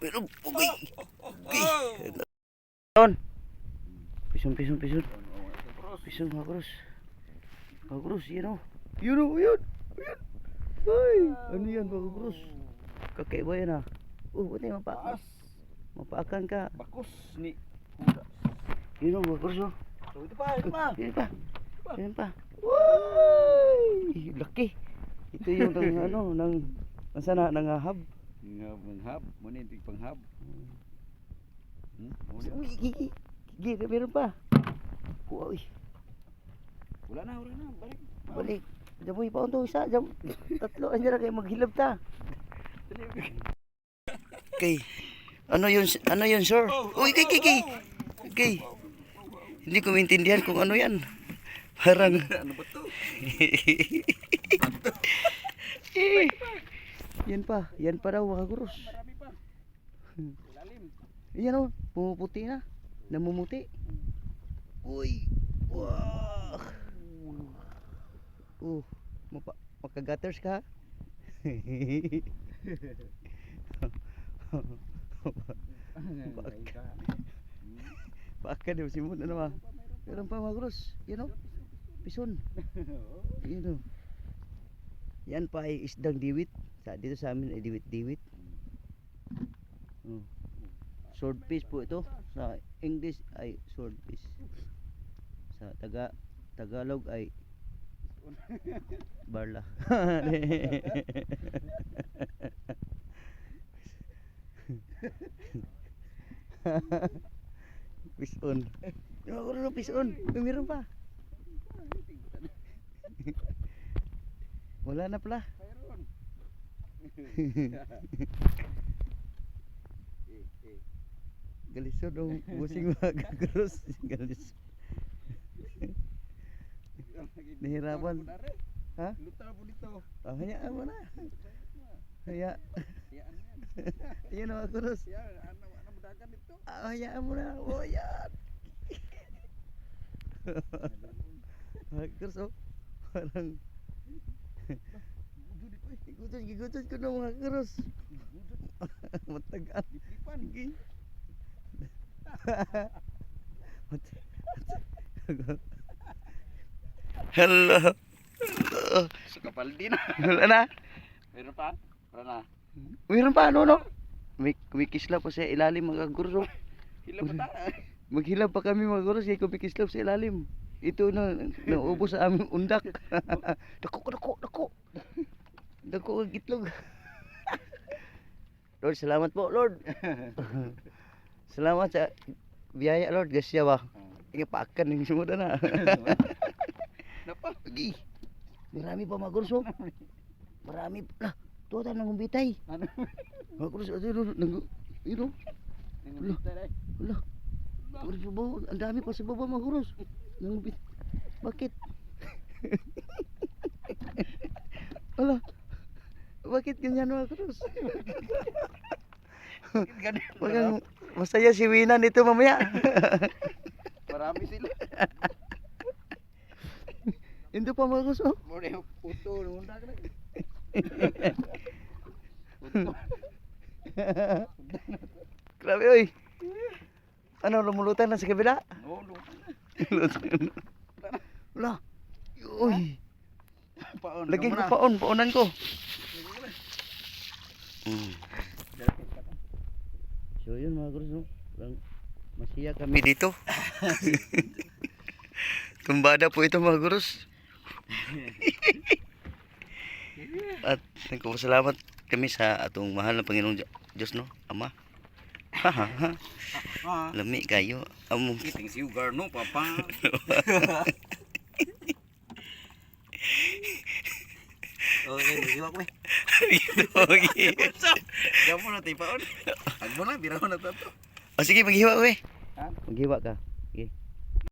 Pero, okay. Okay. Doon. Pison, pison, pison. Pison, mga krus. Mga krus, yun o. Yun o, yun. Yun. Ay, ano yan, mga krus? Kakaiba yan ah. Oh, buti mapa Taas. mapaakan ka. Bakos ni. Yun o, mga krus o. So, ito pa, ito pa. Yan pa. Yan pa. Uy! Laki. Ito yung ng ano, ng Nasa na nangahab. Nga manghab, muna yung panghab. Hmm? Uy, gigi. Gigi, meron pa. Uy, Wala na, wala na, balik. balik. Jamoy pa unto isa, jam. Tatlo andyan na kayo maghilab ta. Okay. Ano yun, ano yun, sir? Uy, kay, kay, kay. Okay. Hindi ko maintindihan kung ano yan. Parang... Ano ba to? eh. Yan pa, yan pa daw mga gurus. Marami pa. Ilalim. Yan o, pumuputi na. Namumuti. Uy. Wow. Oh, mapa makagatters ka. Baka daw simon ano ba? Meron pa mga gurus. Yan o. Pison. Yan o. Yan pa ay isdang diwit. Sa dito sa amin ay diwit-diwit. Oh. Swordfish po ito. Sa English ay swordfish. Sa taga Tagalog ay barla. fish on. Yung ako rin fish on. May meron pa. Wala na pala. Mayroon. Galisod ang busing mga gagros. Galisod. Nahirapan. Ha? Luta po dito. Ah, hayaan mo na. Haya. Yan, yan. Ayan ang mga gagros. Yan, ano, ano mudagan dito? Ah, hayaan mo na. Oh, yan. Mga gagros oh. Parang Gigutot, gigutot ko na mga gagros. Matagal. Diplipan. Hello. Hello. Sa kapal din. Wala na. Meron pa? Wala na. Mayroon pa ano no? May kumikislap pa sa ilalim mga guro. Hila pa ta. Maghilap pa kami mga guro kaya kumikislap sa ilalim. Ito na naubos sa aming undak. dako dako dako. Dako ang itlog. Lord, salamat po, Lord. salamat sa biyaya, Lord. Gasya ba? Ikapakan yung sumuda na. Napa? Lagi. Marami pa mga guro. Marami pa. Lah, tuwa nang umbitay. Ano? Ito, nang, Nangulit tayo. Wala. Wala. Ang dami pa sa baba mga Nangubit. Bakit? Wala. Bakit ganyan mga? Ganun. Wagang masaya si Wina nito mamaya. Marami sila. Hindi pa mga kuros. Oh. Muna yung puto. Nunda ka na. Grabe oy. Ano, lumulutan na sa kabila? Wala. Uy. Paon. Lagyan ko paon. Paonan ko. Mm. So yun mga gurus, no? Masaya kami dito. Tumbada po ito mga gurus. At nagpapasalamat kami sa atong mahal na Panginoong Diyo- Diyos, no? Ama. Lami kayo. Amo. Iting sugar no, papa. Okay, iwak mo. Okay. Gamo na tayo paon. Agmo na, biraw na to. O sige, maghiwa ko eh. Ha? Maghiwa ka. Sige.